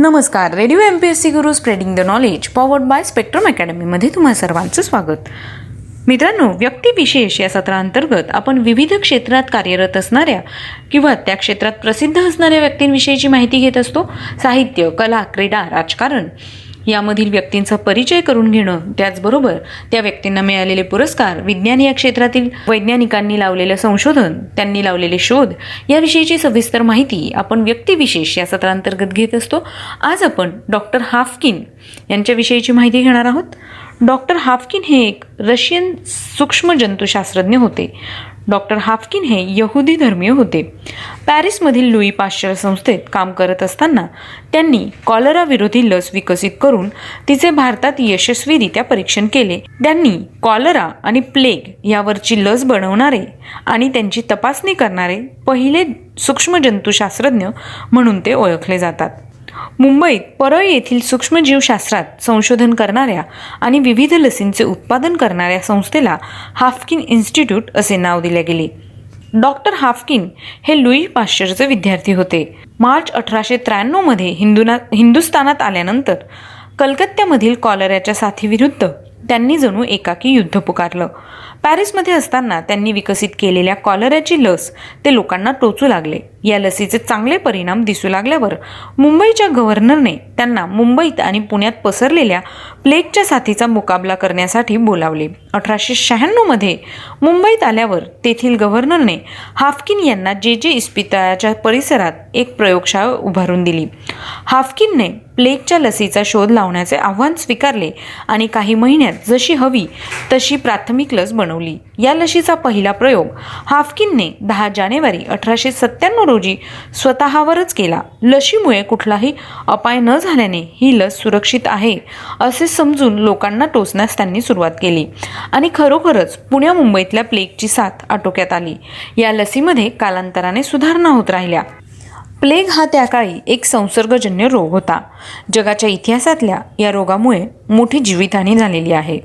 नमस्कार. Radio M P S C Guru spreading the knowledge powered by spectrum अकॅडमीमध्ये तुम्हा सर्वांचं स्वागत. मित्रांनो व्यक्तिविशेष या सत्रांतर्गत आपण विविध क्षेत्रात कार्यरत असणाऱ्या किंवा त्या क्षेत्रात प्रसिद्ध असणाऱ्या व्यक्तींविषयीची माहिती घेत असतो. साहित्य कला क्रीडा राजकारण यामधील व्यक्तींचा परिचय करून घेणं त्याचबरोबर त्या व्यक्तींना मिळालेले पुरस्कार विज्ञान या क्षेत्रातील वैज्ञानिकांनी लावलेलं संशोधन त्यांनी लावलेले शोध याविषयीची सविस्तर माहिती आपण व्यक्तिविशेष या सत्रांतर्गत घेत असतो. आज आपण डॉक्टर हाफकिन यांच्याविषयीची माहिती घेणार आहोत. डॉक्टर हाफकिन हे एक रशियन सूक्ष्म जंतुशास्त्रज्ञ होते. डॉक्टर हाफकिन हे यहुदी धर्मीय होते. पॅरिसमधील लुई पाश्चर संस्थेत काम करत असताना त्यांनी कॉलरा विरोधी लस विकसित करून तिचे भारतात यशस्वीरित्या परीक्षण केले. त्यांनी कॉलरा आणि प्लेग यावरची लस बनवणारे आणि त्यांची तपासणी करणारे पहिले सूक्ष्म जंतुशास्त्रज्ञ म्हणून ते ओळखले जातात. मुंबईत परळ येथील सूक्ष्मजीवशास्त्रात संशोधन करणाऱ्या आणि विविध लसींचे उत्पादन करणाऱ्या संस्थेला हाफकिन इन्स्टिट्यूट असे नाव दिले गेले. डॉक्टर हाफकिन हे लुई पाश्चरचे विद्यार्थी होते. मार्च अठराशे त्र्याण्णवमध्ये हिंदुना हिंदुस्थानात आल्यानंतर कलकत्त्यामधील कॉलऱ्याच्या साथीविरुद्ध त्यांनी जणू एकाकी युद्ध पुकारलं. पॅरिसमध्ये असताना त्यांनी विकसित केलेल्या कॉलऱ्याची लस ते लोकांना टोचू लागले. या लसीचे चांगले परिणाम दिसू लागल्यावर मुंबईच्या गव्हर्नरने त्यांना मुंबईत आणि पुण्यात पसरलेल्या प्लेगच्या साथीचा मुकाबला करण्यासाठी बोलावले. अठराशे शहाण्णवमध्ये मुंबईत आल्यावर तेथील गव्हर्नरने हाफकिन यांना जे जे इस्पितळाच्या परिसरात एक प्रयोगशाळा उभारून दिली. हाफकिनने प्लेगच्या लसीचा शोध लावण्याचे आव्हान स्वीकारले आणि काही महिन्यात जशी हवी तशी प्राथमिक लस बनवली. या लशीचा पहिला प्रयोग हाफकिनने दहा जानेवारी अठराशे सत्त्याण्णव रोजी स्वतःवरच केला. लशीमुळे कुठलाही अपाय न झाल्याने ही लस सुरक्षित आहे असे समजून लोकांना टोचण्यास त्यांनी सुरुवात केली. आणि खरोखरच पुण्या मुंबईतल्या प्लेगची साथ आटोक्यात आली. या लसीमध्ये कालांतराने सुधारणा होत राहिल्या. प्लेग हा त्या काळी एक संसर्गजन्य रोग होता. जगाच्या इतिहासातल्या या रोगामुळे मोठी जीवितहानी झालेली आहे.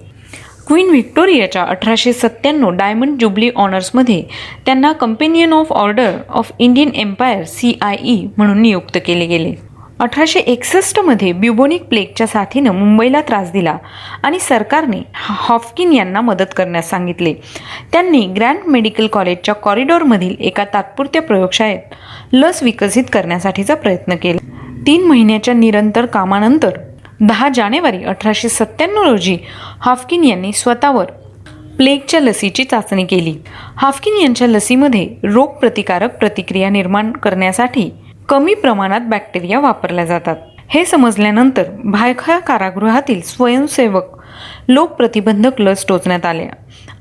क्वीन व्हिक्टोरियाच्या अठराशे सत्त्याण्णव डायमंड जुबली ऑनर्समध्ये त्यांना companion of order of Indian empire C I E म्हणून नियुक्त केले गेले. अठराशे एकसष्टमध्ये ब्युबोनिक प्लेगच्या साथीनं मुंबईला त्रास दिला आणि सरकारने हॉफकिन यांना मदत करण्यास सांगितले. त्यांनी ग्रँड मेडिकल कॉलेजच्या कॉरिडॉरमधील एका तात्पुरत्या प्रयोगशाळेत लस विकसित करण्यासाठीचा प्रयत्न केला. तीन महिन्याच्या निरंतर कामानंतर दहा जानेवारी अठराशे सत्त्याण्णव रोजी हाफकिन यांनी स्वतःवर प्लेगच्या लसीची चाचणी केली. हाफकिन यांच्या लसीमध्ये रोगप्रतिकारक प्रतिक्रिया निर्माण करण्यासाठी कमी प्रमाणात बॅक्टेरिया वापरल्या जातात. हे समजल्यानंतर भायखळा कारागृहातील स्वयंसेवक लोकप्रतिबंधक लस टोचण्यात आल्या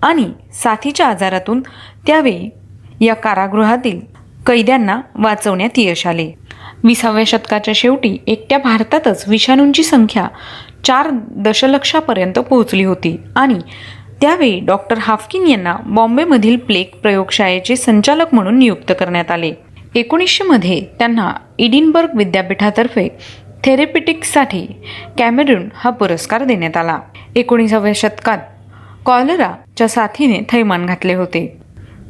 आणि साथीच्या आजारातून त्यावेळी या कारागृहातील कैद्यांना वाचवण्यात यश आले. विसाव्या शतकाच्या शेवटी एकट्या भारतातच विषाणूंची संख्या चार दशलक्षापर्यंत पोहोचली होती. आणि त्यावेळी डॉक्टर हाफकिन यांना बॉम्बेमधील प्लेग प्रयोगशाळेचे संचालक म्हणून नियुक्त करण्यात आले. एकोणीसशेमध्ये त्यांना इडिनबर्ग विद्यापीठातर्फे थेरेपिटिक्ससाठी कॅमेरून हा पुरस्कार देण्यात आला. एकोणीसाव्या शतकात कॉलराच्या साथीने थैमान घातले होते.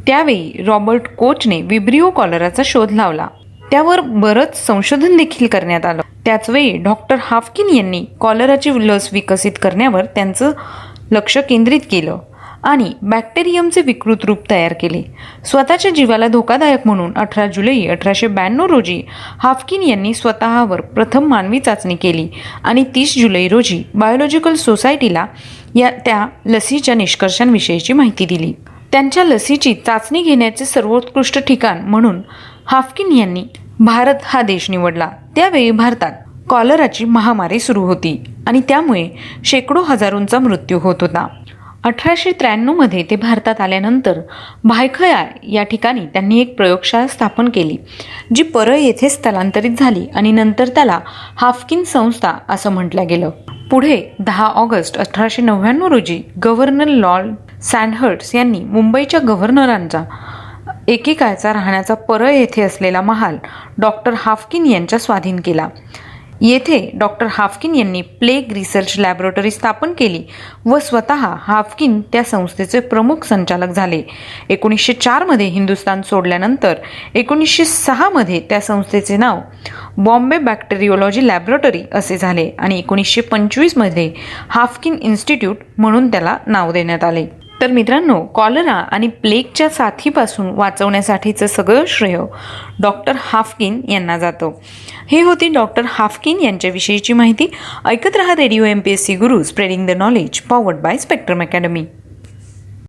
त्यावेळी रॉबर्ट कोचने विब्रिओ कॉलराचा शोध लावला. त्यावर बरंच संशोधन देखील करण्यात आलं. त्याचवेळी डॉक्टर हाफकिन यांनी कॉलराची लस विकसित करण्यावर त्यांचं लक्ष केंद्रित केलं आणि बॅक्टेरियमचे विकृत रूप तयार केले. स्वतःच्या जीवाला धोकादायक म्हणून अठरा जुलै अठराशे ब्याण्णव रोजी हाफकिन यांनी स्वतःवर प्रथम मानवी चाचणी केली आणि तीस जुलै रोजी बायोलॉजिकल सोसायटीला या त्या लसीच्या निष्कर्षांविषयीची माहिती दिली. त्यांच्या लसीची चाचणी घेण्याचे सर्वोत्कृष्ट ठिकाण म्हणून हाफकिन यांनी भारत हा देश निवडला. त्यावेळी भारतात कॉलराची महामारी सुरू होती आणि त्यामुळे शेकडो हजारोंचा मृत्यू होत होता. अठराशे त्र्याण्णवमध्ये ते भारतात आल्यानंतर भायखया या ठिकाणी त्यांनी एक प्रयोगशाळा स्थापन केली जी परळ येथे स्थलांतरित झाली आणि नंतर त्याला हाफकिन संस्था असं म्हटलं गेलं. पुढे दहा ऑगस्ट अठराशे नव्याण्णव रोजी गव्हर्नर लॉर्ड सँडहर्ट्स यांनी मुंबईच्या गव्हर्नरांचा एकेकाळचा राहण्याचा परळ येथे असलेला महाल डॉक्टर हाफकिन यांच्या स्वाधीन केला. येथे डॉक्टर हाफकिन यांनी प्लेग रिसर्च लॅबोरेटरी स्थापन केली व स्वतः हाफकिन त्या संस्थेचे प्रमुख संचालक झाले. एकोणीसशे चारमध्ये हिंदुस्थान सोडल्यानंतर एकोणीसशे सहामध्ये त्या संस्थेचे नाव बॉम्बे बॅक्टेरिओलॉजी लॅबोरेटरी असे झाले आणि एकोणीसशे पंचवीसमध्ये हाफकिन इन्स्टिट्यूट म्हणून त्याला नाव देण्यात आले. तर मित्रांनो कॉलरा आणि प्लेगच्या साथीपासून वाचवण्यासाठीचं सगळं श्रेय डॉक्टर हाफकिन यांना जातं. हे होती डॉक्टर हाफकिन यांच्याविषयीची माहिती. ऐकत रहा radio M P S C Guru spreading the knowledge powered by spectrum academy